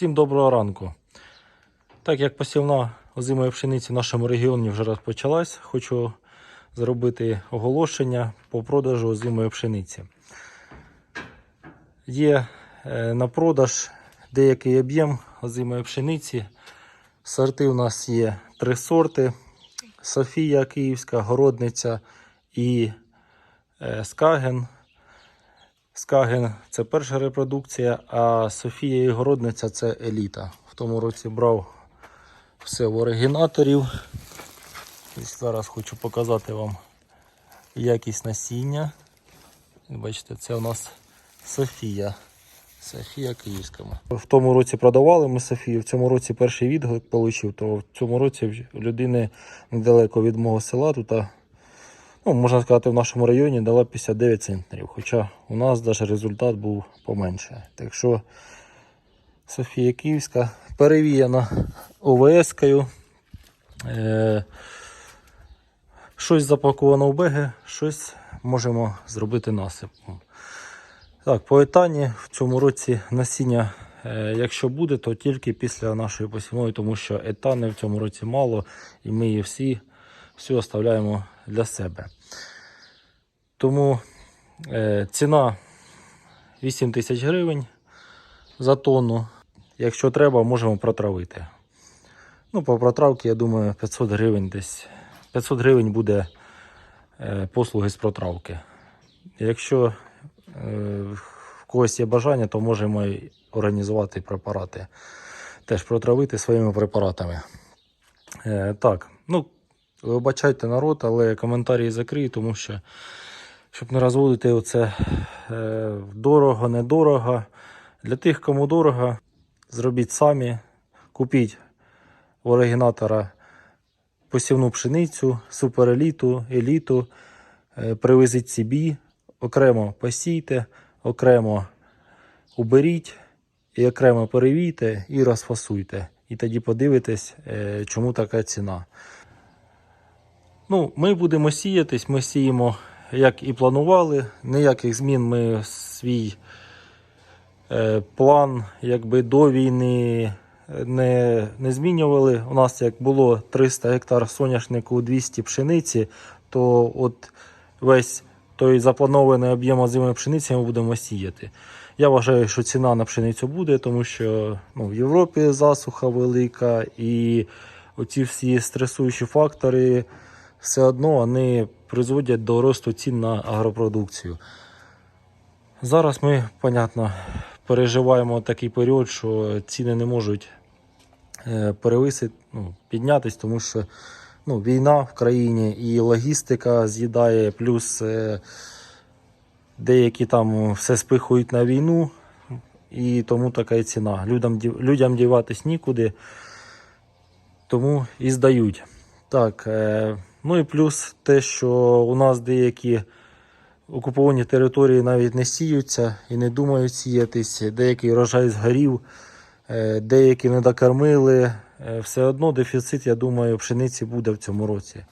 Всім доброго ранку. Так як посівна озимої пшениці в нашому регіоні вже розпочалась, хочу зробити оголошення по продажу озимої пшениці. Є е, на продаж деякий об'єм озимої пшениці. Сорти у нас є три сорти: Софія Київська, Городниця і е, Скаген. Скаген це перша репродукція, а Софія і Городниця це еліта. В тому році брав все в оригінаторів. Ось зараз хочу показати вам якість насіння. Бачите, це у нас Софія. Софія Київська. В тому році продавали ми Софію, в цьому році перший відгук отримав, то в цьому році людини недалеко від мого села тут ну, можна сказати, в нашому районі дала 59 центнерів. Хоча у нас навіть результат був поменше. Так що Софія Київська перевіяна ОВС-кою. Е, щось запаковано в беги, щось можемо зробити насипом. Так, по етані в цьому році насіння, е, якщо буде, то тільки після нашої посівної, тому що етани в цьому році мало, і ми її всі всю оставляємо для себе. Тому е, ціна 8 тисяч гривень за тонну. Якщо треба, можемо протравити. Ну, по протравці, я думаю, 500 гривень десь. 500 гривень буде е, послуги з протравки. Якщо е, в когось є бажання, то можемо організувати препарати. Теж протравити своїми препаратами. Е, так, ну, Вибачайте народ, але коментарі закрию, тому що, щоб не розводити оце е, дорого, недорого. Для тих, кому дорого, зробіть самі, купіть у оригінатора посівну пшеницю, супереліту, еліту, е, привезіть собі, окремо посійте, окремо уберіть, і окремо перевійте і розфасуйте. І тоді подивитесь, е, чому така ціна. Ну, ми будемо сіятись, ми сіємо, як і планували. Ніяких змін ми свій е, план якби до війни не, не змінювали. У нас як було 300 гектар соняшнику, 200 пшениці, то от весь той запланований об'єм озимої пшениці ми будемо сіяти. Я вважаю, що ціна на пшеницю буде, тому що ну, в Європі засуха велика і оці всі стресуючі фактори все одно вони призводять до росту цін на агропродукцію. Зараз ми, понятно, переживаємо такий період, що ціни не можуть е, перевисити, ну, піднятись, тому що ну, війна в країні і логістика з'їдає, плюс е, деякі там все спихують на війну, і тому така і ціна. Людям, людям діватись нікуди, тому і здають. Так, е, ну і плюс те, що у нас деякі окуповані території навіть не сіються і не думають сіятись, деякий урожай згорів, е, деякі не докормили. Е, Все одно дефіцит, я думаю, пшениці буде в цьому році.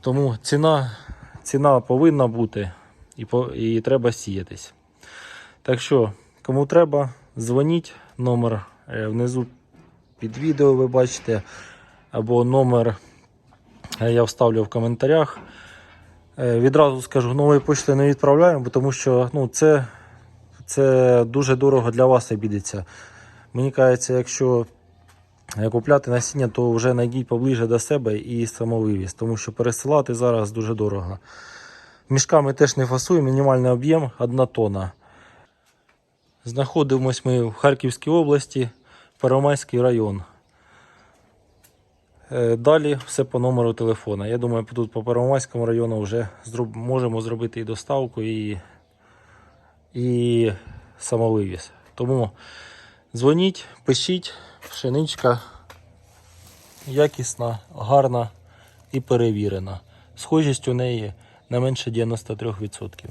Тому ціна, ціна повинна бути і, і треба сіятись. Так що, кому треба, дзвоніть. Номер е, внизу під відео ви бачите, або номер я вставлю в коментарях. Е, Відразу скажу, нової почти не відправляємо, тому що ну, це, це дуже дорого для вас обідеться. Мені кажеться, якщо е, купляти насіння, то вже найдіть поближе до себе і самовивіз, тому що пересилати зараз дуже дорого. Мішками теж не фасуємо, мінімальний об'єм 1 тонна. Знаходимось ми в Харківській області, Первомайський район. Е, Далі все по номеру телефона. Я думаю, тут по Первомайському району вже зроб- можемо зробити і доставку, і, і самовивіз. Тому дзвоніть, пишіть, пшеничка якісна, гарна і перевірена. Схожість у неї не менше 93%.